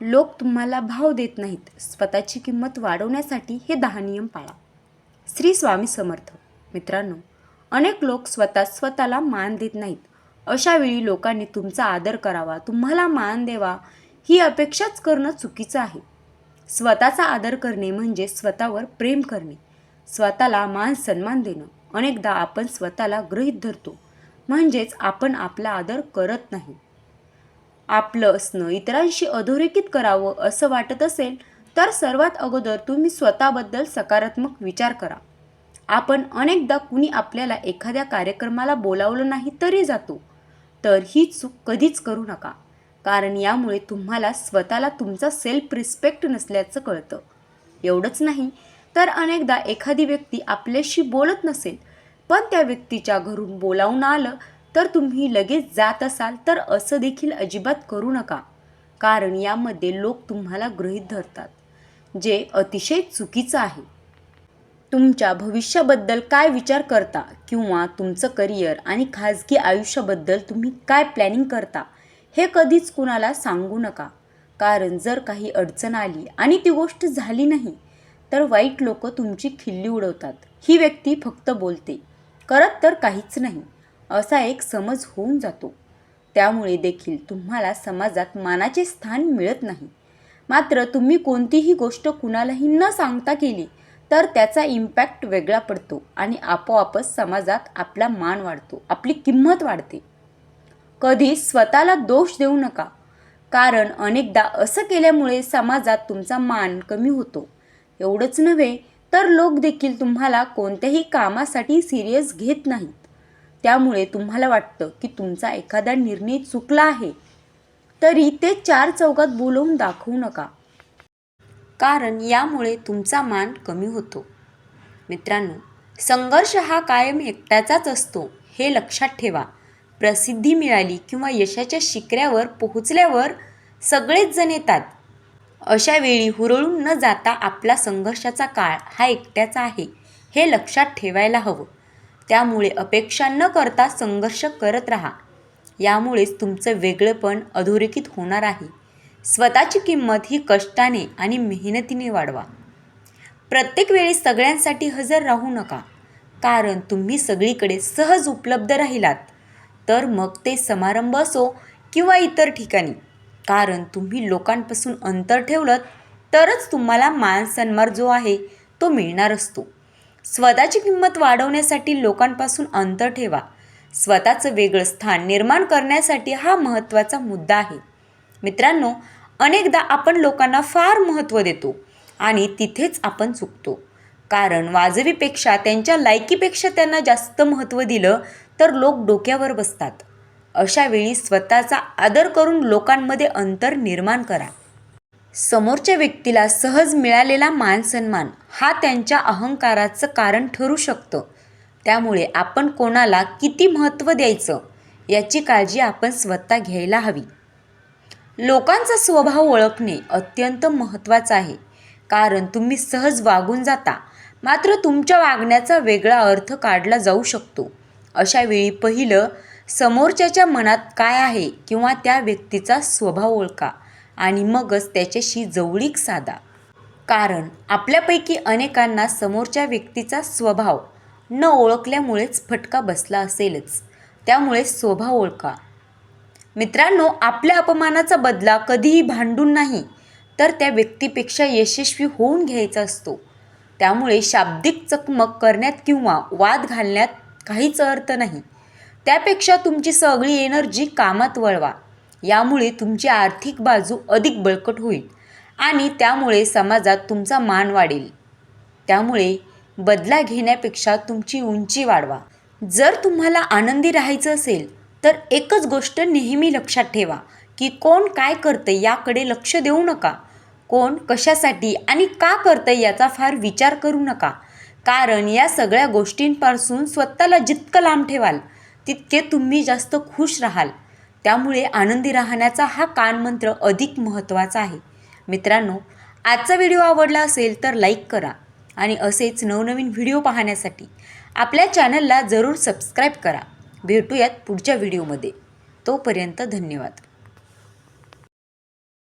लोक तुम्हाला भाव देत नाहीत. स्वतःची किंमत वाढवण्यासाठी हे दहा नियम पाळा. श्री स्वामी समर्थ. मित्रांनो अनेक लोक स्वतः स्वतःला मान देत नाहीत. अशा वेळी लोकांनी तुमचा आदर करावा. तुम्हाला मान द्यावा. ही अपेक्षाच करणं चुकीचं आहे. स्वतःचा आदर करणे म्हणजे स्वतःवर प्रेम करणे. स्वतःला मान सन्मान देणं. अनेकदा आपण स्वतःला गृहीत धरतो. म्हणजेच आपण आपला आदर करत नाही. आपलं असणं इतरांशी अधोरेखित करावं असं वाटत असेल तर सर्वात अगोदर तुम्ही स्वतःबद्दल सकारात्मक विचार करा. आपण अनेकदा कुणी आपल्याला एखाद्या कार्यक्रमाला बोलावलं नाही तरी जातो. तर ही चूक कधीच करू नका. कारण यामुळे तुम्हाला स्वतःला तुमचा सेल्फ रिस्पेक्ट नसल्याचं कळतं. एवढंच नाही तर अनेकदा एखादी व्यक्ती आपल्याशी बोलत नसेल पण त्या व्यक्तीच्या घरून बोलावून आलं तर तुम्ही लगेच जात असाल तर असं देखील अजिबात करू नका. कारण यामध्ये लोक तुम्हाला गृहीत धरतात जे अतिशय चुकीचं आहे. तुमच्या भविष्याबद्दल काय विचार करता किंवा तुमचं करिअर आणि खाजगी आयुष्याबद्दल तुम्ही काय प्लॅनिंग करता हे कधीच कुणाला सांगू नका. कारण जर काही अडचण आली आणि ती गोष्ट झाली नाही तर वाईट लोक तुमची खिल्ली उडवतात. ही व्यक्ती फक्त बोलते. करत तर काहीच नाही. असा एक समज होऊन जातो. त्यामुळे देखील तुम्हाला समाजात मानाचे स्थान मिळत नाही. मात्र तुम्ही कोणतीही गोष्ट कुणालाही न सांगता केली तर त्याचा इम्पॅक्ट वेगळा पडतो आणि आपोआपच समाजात आपला मान वाढतो आपली किंमत वाढते. कधी स्वतःला दोष देऊ नका. कारण अनेकदा असं केल्यामुळे समाजात तुमचा मान कमी होतो. एवढंच नव्हे तर लोक देखील तुम्हाला कोणत्याही कामासाठी सिरियस घेत नाहीत. त्यामुळे तुम्हाला वाटतं की तुमचा एखादा निर्णय चुकला आहे. तरी ते चार चौकात बोलवून दाखवू नका. कारण यामुळे तुमचा मान कमी होतो. मित्रांनो संघर्ष हा कायम एकट्याचाच असतो हे लक्षात ठेवा. प्रसिद्धी मिळाली किंवा यशाच्या शिखऱ्यावर पोहोचल्यावर सगळेच जण येतात. अशा वेळी हुरळून न जाता आपला संघर्षाचा काळ हा एकट्याचा आहे हे लक्षात ठेवायला हवं. त्यामुळे अपेक्षा न करता संघर्ष करत राहा. यामुळेच तुमचं वेगळेपण अधोरेखित होणार आहे. स्वतःची किंमत ही कष्टाने आणि मेहनतीने वाढवा. प्रत्येक वेळी सगळ्यांसाठी हजर राहू नका. कारण तुम्ही सगळीकडे सहज उपलब्ध राहिलात. तर मग ते समारंभ असो किंवा इतर ठिकाणी. कारण तुम्ही लोकांपासून अंतर ठेवलं तरच तुम्हाला मान सन्मान जो आहे तो मिळणार असतो. स्वतःची किंमत वाढवण्यासाठी लोकांपासून अंतर ठेवा. स्वतःचं वेगळं स्थान निर्माण करण्यासाठी हा महत्त्वाचा मुद्दा आहे. मित्रांनो अनेकदा आपण लोकांना फार महत्त्व देतो आणि तिथेच आपण चुकतो. कारण वाजवीपेक्षा त्यांच्या लायकीपेक्षा त्यांना जास्त महत्त्व दिलं तर लोक डोक्यावर बसतात. अशावेळी स्वतःचा आदर करून लोकांमध्ये अंतर निर्माण करा. समोरच्या व्यक्तीला सहज मिळालेला मानसन्मान हा त्यांच्या अहंकाराचं कारण ठरू शकतं. त्यामुळे आपण कोणाला किती महत्त्व द्यायचं याची काळजी आपण स्वतः घ्यायला हवी. लोकांचा स्वभाव ओळखणे अत्यंत महत्त्वाचं आहे. कारण तुम्ही सहज वागून जाता मात्र तुमच्या वागण्याचा वेगळा अर्थ काढला जाऊ शकतो. अशा वेळी पहिलं समोरच्याच्या मनात काय आहे किंवा त्या व्यक्तीचा स्वभाव ओळखा. आणि मगच त्याच्याशी जवळीक साधा. कारण आपल्यापैकी अनेकांना समोरच्या व्यक्तीचा स्वभाव न ओळखल्यामुळेच फटका बसला असेलच. त्यामुळे स्वभाव ओळखा. मित्रांनो आपल्या अपमानाचा बदला कधीही भांडून नाही तर त्या व्यक्तीपेक्षा यशस्वी होऊन घ्यायचा असतो. त्यामुळे शाब्दिक चकमक करण्यात किंवा वाद घालण्यात काहीच अर्थ नाही. त्यापेक्षा तुमची सगळी एनर्जी कामात वळवा. यामुळे तुमची आर्थिक बाजू अधिक बळकट होईल आणि त्यामुळे समाजात तुमचा मान वाढेल. त्यामुळे बदला घेण्यापेक्षा तुमची उंची वाढवा. जर तुम्हाला आनंदी राहायचं असेल तर एकच गोष्ट नेहमी लक्षात ठेवा की कोण काय करतं याकडे लक्ष देऊ नका. कोण कशासाठी आणि का करतं याचा फार विचार करू नका. कारण या सगळ्या गोष्टींपासून स्वतःला जितकं लांब ठेवाल तितके तुम्ही जास्त खुश राहाल. त्यामुळे आनंदी राहण्याचा हा कानमंत्र अधिक महत्त्वाचा आहे. मित्रांनो आजचा व्हिडिओ आवडला असेल तर लाईक करा आणि असेच नवनवीन व्हिडिओ पाहण्यासाठी आपल्या चॅनलला जरूर सबस्क्राईब करा. भेटूयात पुढच्या व्हिडिओमध्ये. तोपर्यंत धन्यवाद.